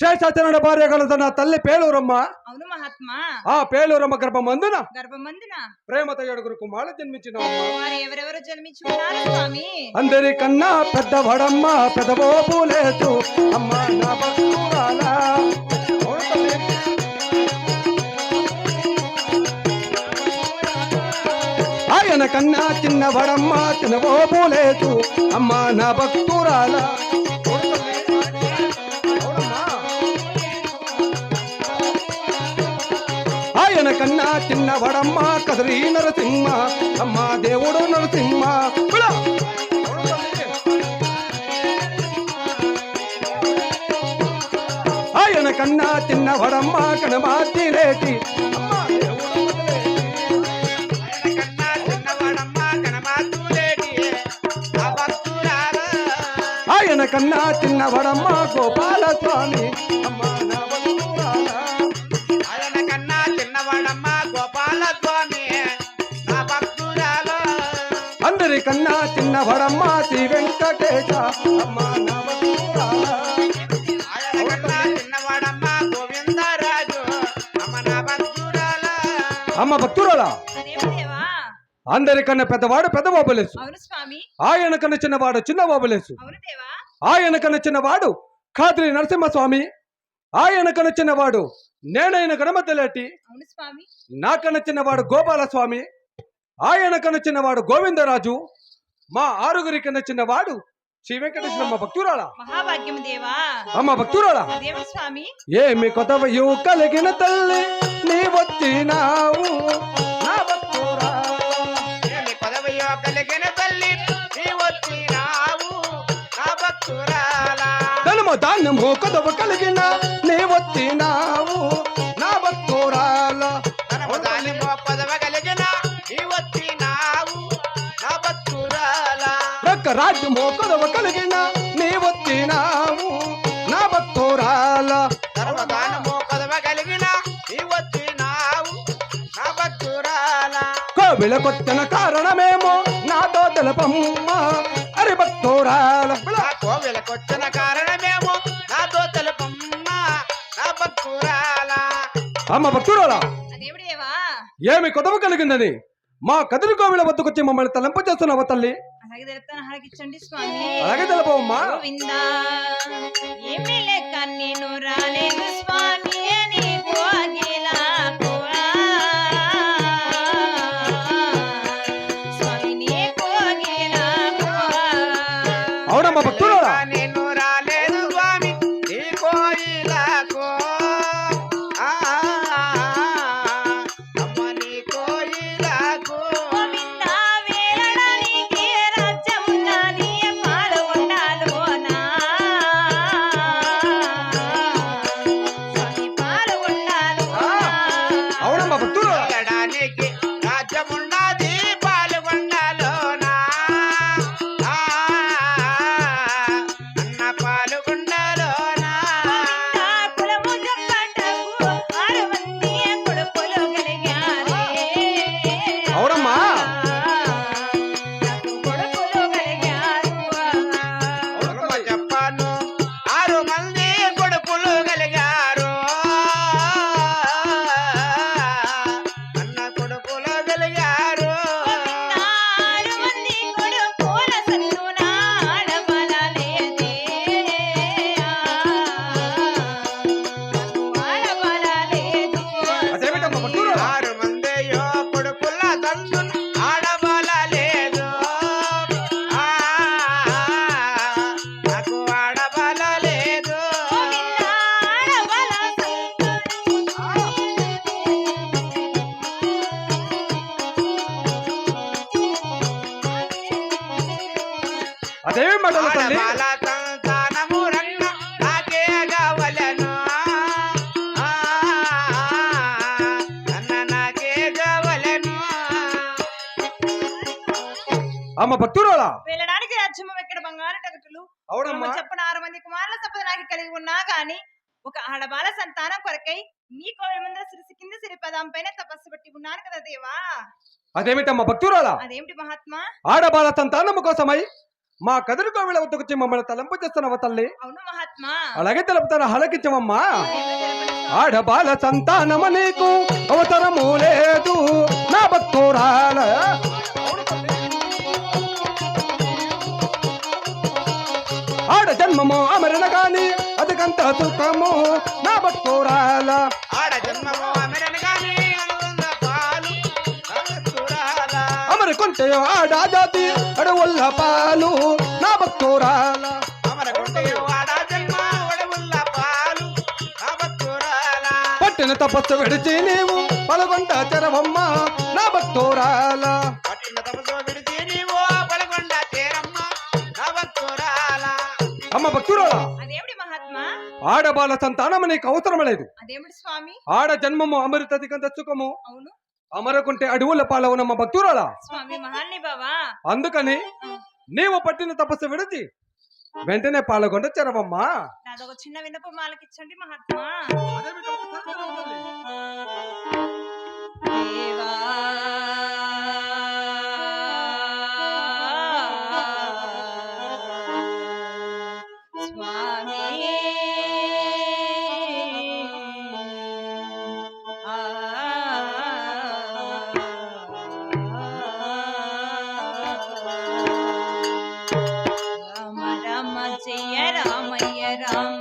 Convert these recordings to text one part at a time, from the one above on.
శేషాచరణ భార్య కలదన్న తల్లి పేలూరమ్మ. అవును మహాత్మా. ఆ పేలూరమ్మ గర్భమందున గర్భమందున. ప్రేమతో ఏడుగురు కుమారులు జన్మించిన వారు ఎవరెవరు జన్మించుకున్నారు స్వామి? అందరికన్నా పెద్దవాడమ్మ పెదవోపు లేదు అమ్మ నా భక్తురాల. ఆయన కన్నా చిన్నవాడమ్మ చిన్నవోపు లేదు అమ్మ నా భక్తురాల. ఆయన కన్నా చిన్నవాడమ్మ కదరి నరసింహ అమ్మ దేవుడు నరసింహ. ఆయన కన్నా చిన్నవాడమ్మ కనమార్చి లేటి అమ్మ దేవుడు కన్నా చిన్నవాడమ్మ గణమాతులేటి ఆయన కన్నా చిన్నవాడమ్మ గోపాల స్వామి అమ్మ అందరికన్నా చిన్నవాడమ్మ శ్రీ వెంకటేశ. అమ్మ కన్నా అమ్మ భక్తురాల? అందరికన్నా పెద్దవాడు పెద్ద బాబులేసు ఆయన కన్నా చిన్నవాడు చిన్న బాబులేసు ఆయన కన్నా చిన్నవాడు ఖాద్రి నరసింహస్వామి. ఆయన కన్నా చిన్నవాడు నేనైన స్వామి. నాకన్నా చిన్నవాడు గోపాల స్వామి ఆయన కన్నా చిన్నవాడు గోవిందరాజు. మా ఆరుగురి కన్నా చిన్నవాడు శ్రీ వెంకటేశ్వరమ్మ భక్తురాల. మహాభాగ్యం దేవా. అమ్మ భక్తురాల. అదేమి స్వామి. ఏమి కొత్తవయు కలిగిన తల్లి నీ వచ్చినావు నా ఏమి కలిగిన తల్లి నీ వచ్చినావు నా భక్తురాల. ధనము దానము కొదవ కలిగిన నీ వచ్చినావు రాజ్యము కొదవ కలిగిన నీ వచ్చినావు నా భక్తురాల సర్వదానము పదవ కలిగిన నీ వచ్చినావు నా భక్తురాల కోవిల కొత్తిన కారణమేమో నాతో తెలపమ్మ. అరి భక్తురాల నా కోవెలకొచ్చిన కారణమేమో నాతో తెలుపమ్మ. నా భక్తురాల అమ్మ భక్తురాల ఏమి కొదవ కలిగిందని? మా కదిరి కోవిల వద్దకొచ్చి మమ్మల్ని తలంపు చేస్తున్నావు తల్లి? అలాగే తెలుపుతాను అలాగిచ్చండి స్వామి. అలాగే తెలపమ్మా గోవిందా? ఏమీ లేక నేను రాలేదు స్వామి. అన్న నాకే కావలను అమ్మ భక్తురాల? వెళ్ళడానికి రాజ్యము ఎక్కడ బంగారు టగటులు? అవునమ్మా. చెప్పిన ఆరు మంది కుమారుల సంపద నాకు కలిగి ఉన్నా గాని ఒక ఆడబాల సంతానం కొరకై నీ కోవిల ముందర సిరిసి కింద సిరిపదం పైన తపస్సు పెట్టి ఉన్నాను కదా దేవా. అదేమిటమ్మా భక్తురాల? అదేమిటి మహాత్మా? ఆడబాల సంతానము కోసమై మా కదురు కోవిల వద్దకు వచ్చి మమ్మల్ని తలంపు చేస్తున్నావా తల్లి? అలాగే తెలుపుతాను హలకించమమ్మా. ఆడబాల సంతానమ నీకు? అవసరము లేదు. నా భక్తురాల. ఆడ జన్మము అమరణ గాని అదికంత సుఖము. నా భక్తురాల. అమర కొంటే ఆడ జాతి అడవుల్ల పాలు నా భక్తురాల. పట్టిన తపస్సు విడిచి నీవు పలగొండ చెరవమ్మ నా భక్తురాల. అమ్మ భక్తురాల! ఆడబాల సంతానము నీకు అవసరం లేదు. ఆడ జన్మము అమృతదికంత సుఖము. అవును. అమరకుంటే అడవుల పాలవునమ్మ భక్తురాల? స్వామి మహాన్ని బావా. అందుకని నీవు పట్టిన తపస్సు విడిచి వెంటనే పాల్గొండ చెరవమ్మా. నాదొక చిన్న వినప మాలకిచ్చండి మహాత్మా. செய்ய ராமைய ராம்.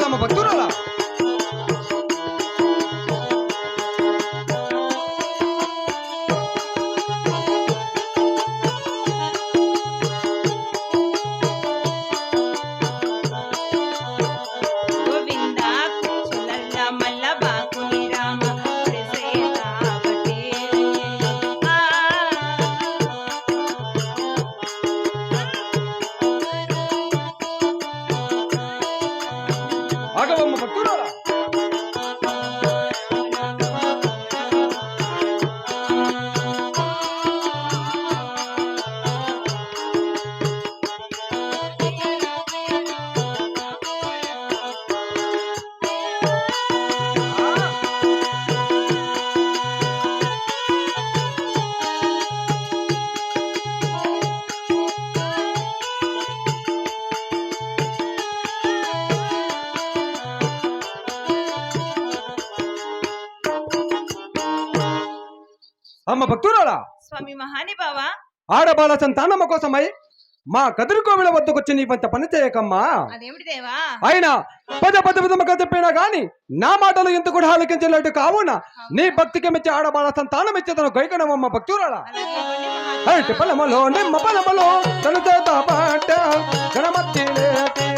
ನಮ್ಮ ಬತ್ತೂರಲ್ಲ అమ్మ భక్తురాల? స్వామి మహాని బావా ఆడబాల సంతానమ్మ కోసమై మా కదురు కోవిల వద్దకు వచ్చి నీ పంత పని చేయకమ్మా. అదేమిటి దేవా? అయినా పద పద విధముగా చెప్పినా గాని నా మాటలు ఇంత కూడా ఆలకించలేటు కావున నీ భక్తికి మెచ్చి ఆడబాల సంతానం ఇచ్చేతను గైకణమమ్మ భక్తురాల. అరటి. పొలములో నిమ్మ పొలములో తన చేత పాట గణమతి లేటి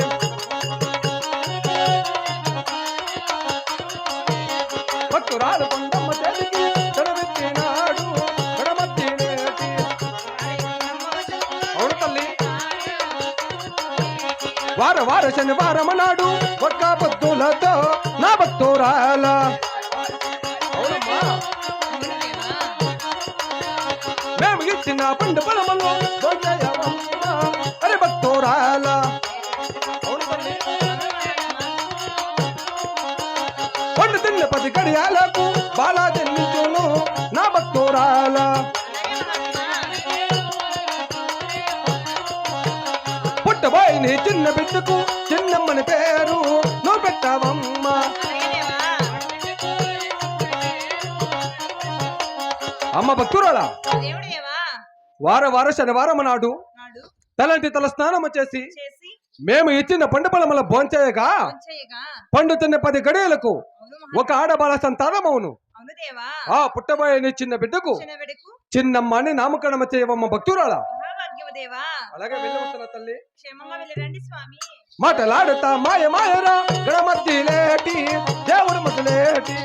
భక్తురాలు వార వార శనివారం నాడు ఒక్క భక్తులతో నా భక్తురాల. మేము ఇచ్చిన పండు పొలములో అరే భక్తురాల. పండు తిన్న పది గడియాలకు బాలా జన్మించును నా భక్తురాల. ఈ చిన్న బిడ్డకు చిన్నమ్మని పేరు. నువ్వు పెట్టావమ్మా. అమ్మ భక్తురాలా? వార వార శనివారం నాడు తలంటి తల స్నానము చేసి మేము ఇచ్చిన పండు పొలముల భోంచేయగా వచ్చేయగా పండు తిన్న పది గడియలకు ఒక ఆడబాల సంతానమవును అవును. ఆ పుట్టబోయే నీ చిన్న బిడ్డకు చిన్నమ్మ అని నామకరణం చేయవమ్మ భక్తురాలా. మహాభాగ్యము దేవా అలాగే వెళ్ళవస్తున్న తల్లి. క్షేమంగా వెళ్ళరండి స్వామి. మాటలాడుతా మాయ మాయరా గడమద్దిలేటి దేవుడు మధ్యలేటి